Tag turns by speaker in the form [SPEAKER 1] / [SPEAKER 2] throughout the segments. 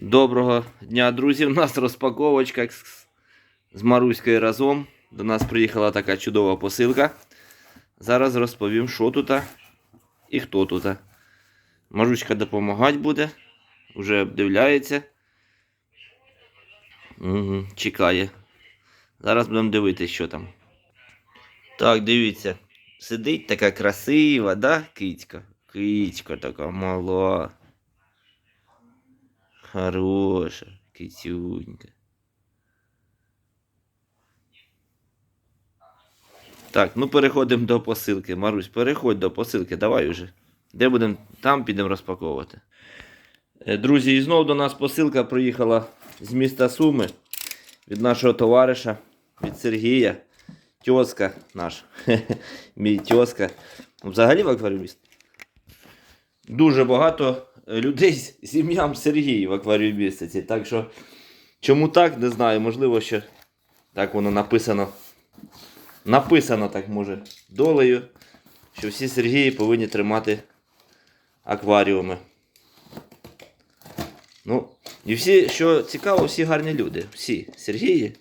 [SPEAKER 1] Доброго дня, друзі. У нас розпаковочка з- Маруською разом. До нас приїхала така чудова посилка. Зараз розповім, що тут і хто тут. Маручка допомагати буде. Уже обдивляється. Угу, чекає. Зараз будемо дивитися, що там. Так, дивіться. Сидить така красива, да, кицька? Кицька така мала. Хороша, кицюнька. Так, ну переходимо до посилки. Марусь, переходь до посилки, давай уже. Де будемо? Там підемо розпаковувати. Е, Друзі, і знову до нас посилка приїхала з міста Суми від нашого товариша, від Сергія. Тьоска наш. Мій тьоска. Взагалі в акваріуміст. Дуже багато людей з ім'ям Сергій в акваріумістиці. Так що, чому так, не знаю. Можливо, що так воно написано. Написано так може долею, що всі Сергії повинні тримати акваріуми. Ну, і всі, що цікаво, всі гарні люди. Всі Сергії.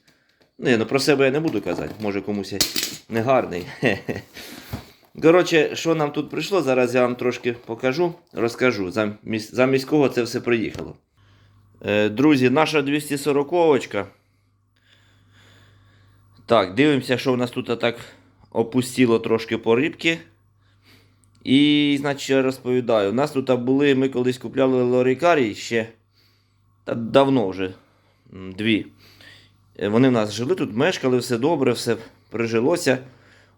[SPEAKER 1] Ну, я ну, про себе я не буду казати, може комусь я не гарний. Коротше, що нам тут прийшло, зараз я вам трошки покажу, розкажу. Замість, кого це все приїхало. Е, друзі, наша 240-очка. Так, дивимося, що у нас тут так опустіло трошки по рибки. І, значить, я розповідаю. У нас тут були, ми колись купляли лорікарій ще давно вже дві. Е, Вони в нас жили тут, мешкали, все добре, все прижилося.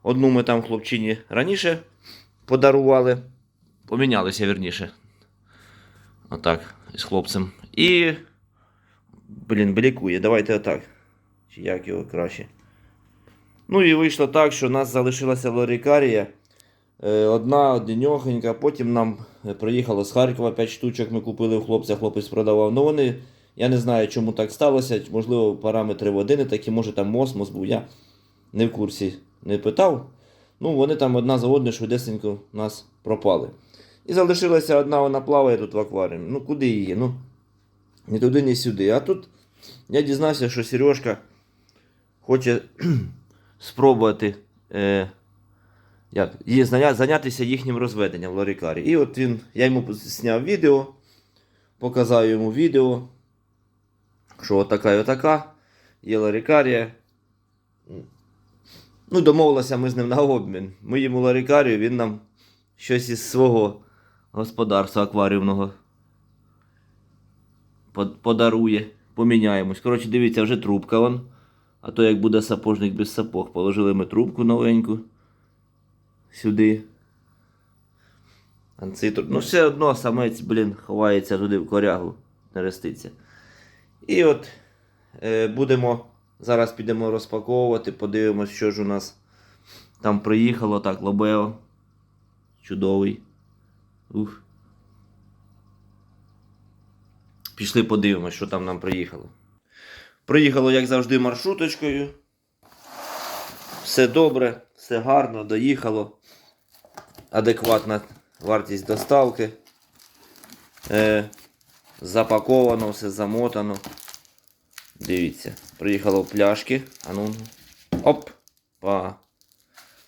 [SPEAKER 1] Одну ми там хлопчині раніше подарували. Помінялися вірніше. Отак, з хлопцем. І. Блін, блікує. Давайте отак. Чи як його краще. Ну і вийшло так, що у нас залишилася лорікарія. Е, Одна одненьохенька, потім нам е, приїхало з Харкова 5 штучок, ми купили у хлопця, хлопець продавав. Ну вони, я не знаю, чому так сталося. Можливо, параметри води не такі, може там мосмос був. Я не в курсі не питав. Ну, вони там одна за одною швидесенько у нас пропали. І залишилася одна, вона плаває тут в акваріумі. Ну куди її? Ну, ні туди, ні сюди. А тут я дізнався, що Сережка хоче спробувати е, як, заня- зайнятися їхнім розведенням в лорікарі. І от він, я йому зняв відео, показав йому відео, що отака і отака, є ларікарія. Ну, домовилися ми з ним на обмін. Ми йому ларікарію, він нам щось із свого господарства акваріумного подарує, поміняємось. Коротше, дивіться, вже трубка вон. А то як буде сапожник без сапог. Положили ми трубку новеньку сюди. А Ну, все одно самець, блін, ховається туди в корягу, не реститься. І от е, будемо. Зараз підемо розпаковувати, подивимось, що ж у нас там приїхало. Так, Лобео. Чудовий. Ух. Пішли подивимось, що там нам приїхало. Приїхало, як завжди, маршруточкою. Все добре, все гарно, доїхало. Адекватна вартість доставки. Е, запаковано, все замотано. Дивіться, приїхало в пляшки. А ну. Оп! Па.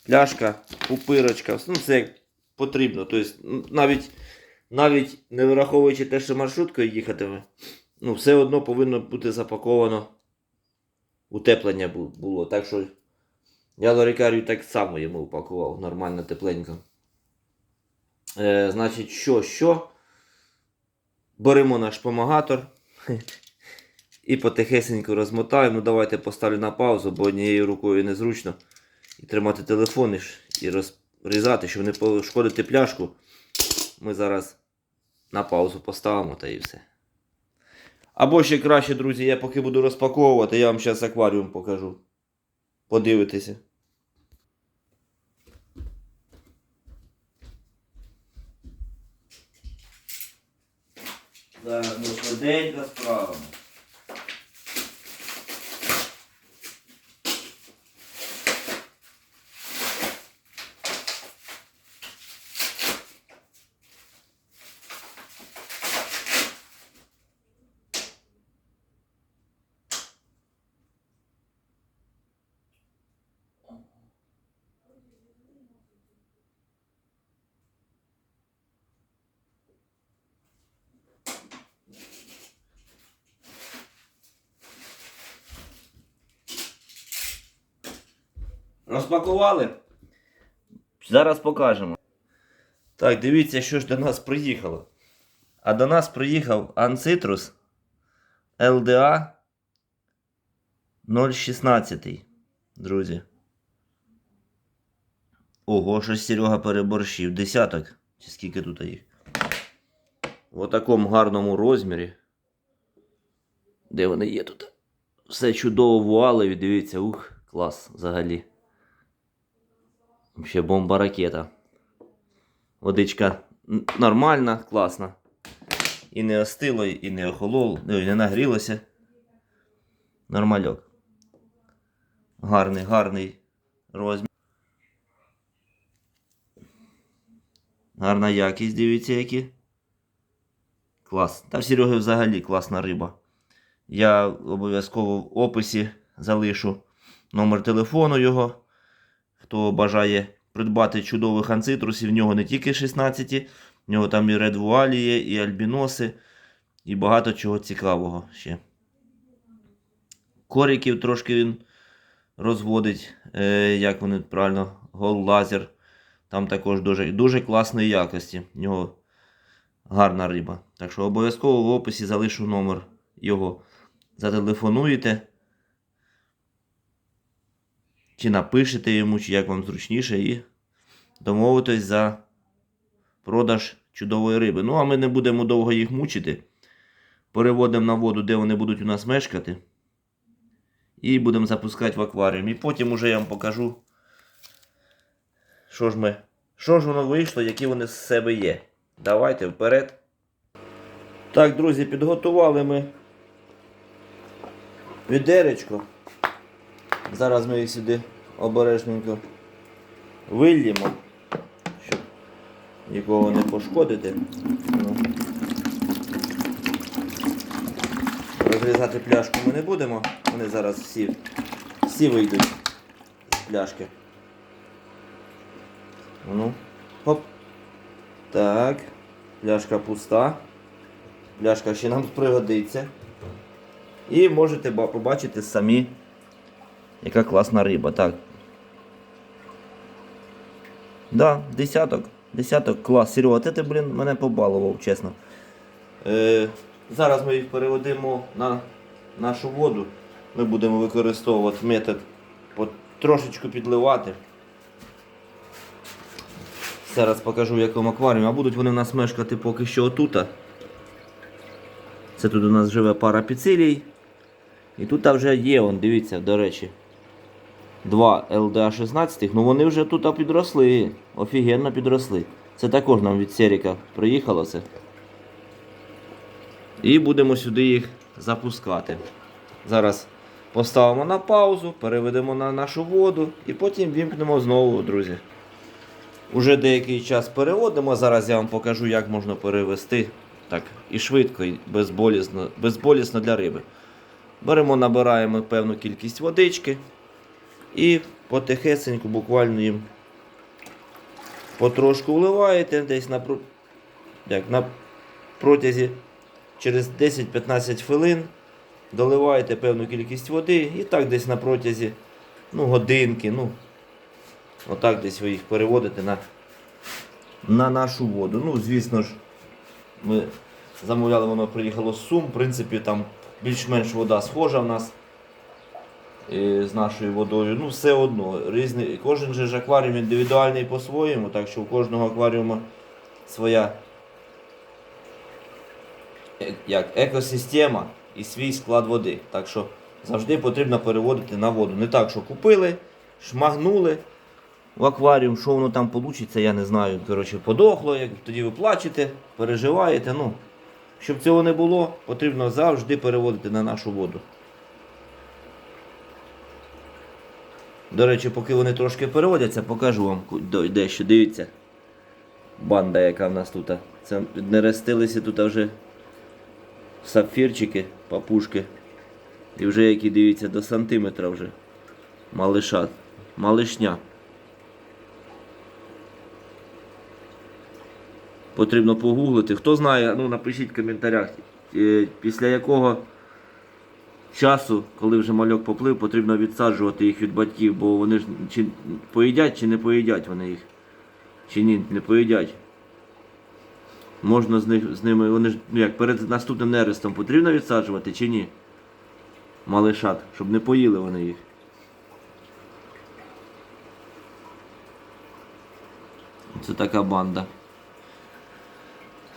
[SPEAKER 1] Пляшка, пупирочка. Ну, це як потрібно. Тобто, навіть, навіть не враховуючи те, що маршруткою їхатиме, ну, все одно повинно бути запаковано. Утеплення було. Так що я лорікарію так само йому упакував, нормально, тепленько. Е, значить, що, що? Беремо наш помагатор. І потихесенько розмотаємо. Ну, давайте поставлю на паузу, бо однією рукою незручно. І тримати телефон і, розрізати, щоб не пошкодити пляшку. Ми зараз на паузу поставимо та і все. Або ще краще, друзі, я поки буду розпаковувати, я вам зараз акваріум покажу. Подивитися. Зараз ми швиденько справимо. Розпакували. Зараз покажемо. Так, дивіться, що ж до нас приїхало. А до нас приїхав Анцитрус LDA 016. Друзі. Ого, щось Серега переборщив. Десяток. Чи скільки тут їх? В такому гарному розмірі. Де вони є тут? Все чудово вуалеві, дивіться, ух, клас взагалі. Взагалі бомба ракета. Водичка нормальна, класна. І не остило, і не охололо, ну, і не нагрілося. Нормальок. Гарний, гарний розмір. Гарна якість, дивіться, які. Клас. Та в Сереги взагалі класна риба. Я обов'язково в описі залишу номер телефону його. Хто бажає придбати чудових анцитрусів, в нього не тільки 16, в нього там і редвуалі є, і альбіноси, і багато чого цікавого ще. Коріків трошки він розводить, е, як вони правильно, гол лазер. Там також дуже, дуже класної якості. В нього гарна риба. Так що обов'язково в описі залишу номер його. Зателефонуєте. Чи напишете йому, чи як вам зручніше, і домовитесь за продаж чудової риби. Ну, а ми не будемо довго їх мучити. Переводимо на воду, де вони будуть у нас мешкати. І будемо запускати в акваріум. І потім уже я вам покажу, що ж ми. Що ж воно вийшло, які вони з себе є. Давайте вперед. Так, друзі, підготували ми відеречко. Зараз ми їх сюди обережненько вильємо, щоб нікого не пошкодити. Ну. Розрізати пляшку ми не будемо. Вони зараз всі, всі вийдуть з пляшки. Ну, хоп. Так. Пляшка пуста. Пляшка ще нам пригодиться. І можете побачити самі, яка класна риба. Так. Да, десяток. Десяток клас. Серега, ти, ти блін, мене побалував, чесно. Е, зараз ми їх переведемо на нашу воду. Ми будемо використовувати метод трошечку підливати. Зараз покажу в якому акваріумі. А будуть вони в нас мешкати поки що отута. Це тут у нас живе пара піцилій. І тут вже є, он, дивіться, до речі. Два LDA 16, ну вони вже тут підросли. Офігенно підросли. Це також нам від Серіка приїхало це. І будемо сюди їх запускати. Зараз поставимо на паузу, переведемо на нашу воду і потім вімкнемо знову, друзі. Уже деякий час переводимо. Зараз я вам покажу, як можна перевести так і швидко, і безболісно, безболісно для риби. Беремо, набираємо певну кількість водички і потихесеньку, буквально їм потрошку вливаєте десь на, як, на протязі через 10-15 хвилин доливаєте певну кількість води і так десь на протязі ну, годинки, ну, отак десь ви їх переводите на, на нашу воду. Ну, звісно ж, ми замовляли, воно приїхало з Сум. В принципі, там більш-менш вода схожа в нас з нашою водою. Ну, все одно. Різний, кожен же ж акваріум індивідуальний по-своєму, так що у кожного акваріума своя як, екосистема і свій склад води. Так що завжди потрібно переводити на воду. Не так, що купили, шмагнули в акваріум, що воно там вийде, я не знаю. Коротше, подохло, як тоді ви плачете, переживаєте. Ну, щоб цього не було, потрібно завжди переводити на нашу воду. До речі, поки вони трошки переводяться, покажу вам дещо. Дивіться. Банда, яка в нас тут. Це нерестилися тут вже сапфірчики, папушки. І вже які дивіться до сантиметра вже. Малиша. Малишня. Потрібно погуглити. Хто знає, ну напишіть в коментарях, е, після якого часу, коли вже мальок поплив, потрібно відсаджувати їх від батьків, бо вони ж чи поїдять, чи не поїдять вони їх. Чи ні, не поїдять. Можна з, них, з ними, вони ж ну як перед наступним нерестом потрібно відсаджувати чи ні? Малишат, щоб не поїли вони їх. Це така банда.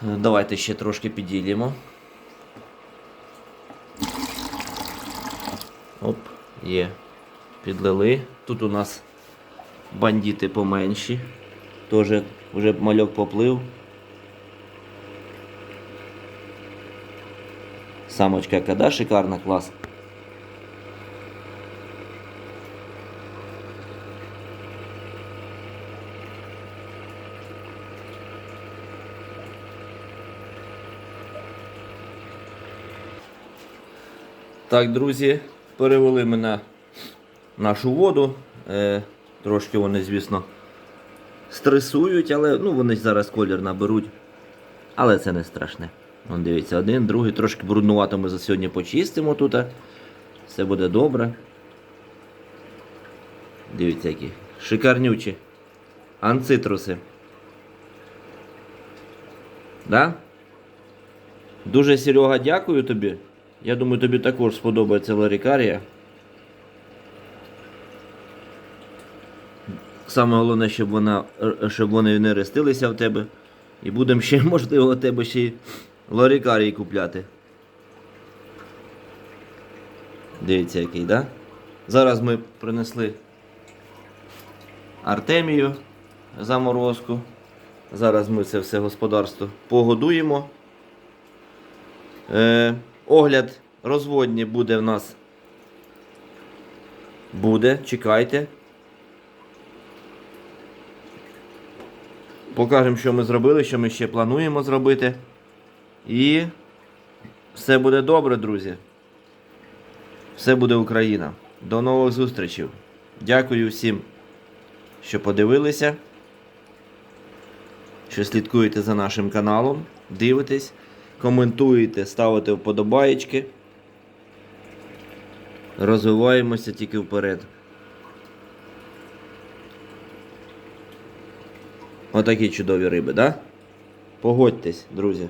[SPEAKER 1] Давайте ще трошки підділимо. Оп, є. Підлили. Тут у нас бандити поменші. Тоже вже мальок поплив. Самочка яка, шикарна, клас. Так, друзі, перевели ми на нашу воду. Е, трошки вони, звісно, стресують, але ну, вони зараз колір наберуть. Але це не страшне. Вон дивіться, один, другий, трошки бруднувато ми за сьогодні почистимо тут. Все буде добре. Дивіться, які шикарнючі. Анцитруси. Да? Дуже Серега, дякую тобі. Я думаю, тобі також сподобається ларікарія. Саме головне, щоб вона щоб вони не рестилися в тебе. І будемо ще, можливо, у тебе ще й ларікарій купляти. Дивіться, який, да? Зараз ми принесли Артемію заморозку. Зараз ми це все господарство погодуємо. Е, огляд розводні буде в нас. Буде, чекайте. Покажемо, що ми зробили, що ми ще плануємо зробити. І все буде добре, друзі. Все буде Україна. До нових зустрічей. Дякую всім, що подивилися, що слідкуєте за нашим каналом, дивитесь, коментуєте, ставите вподобаєчки. Розвиваємося тільки вперед. Отакі чудові риби, да? Погодьтесь, друзі.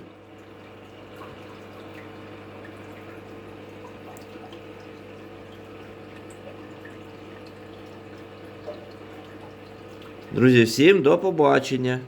[SPEAKER 1] Друзі, всім до побачення.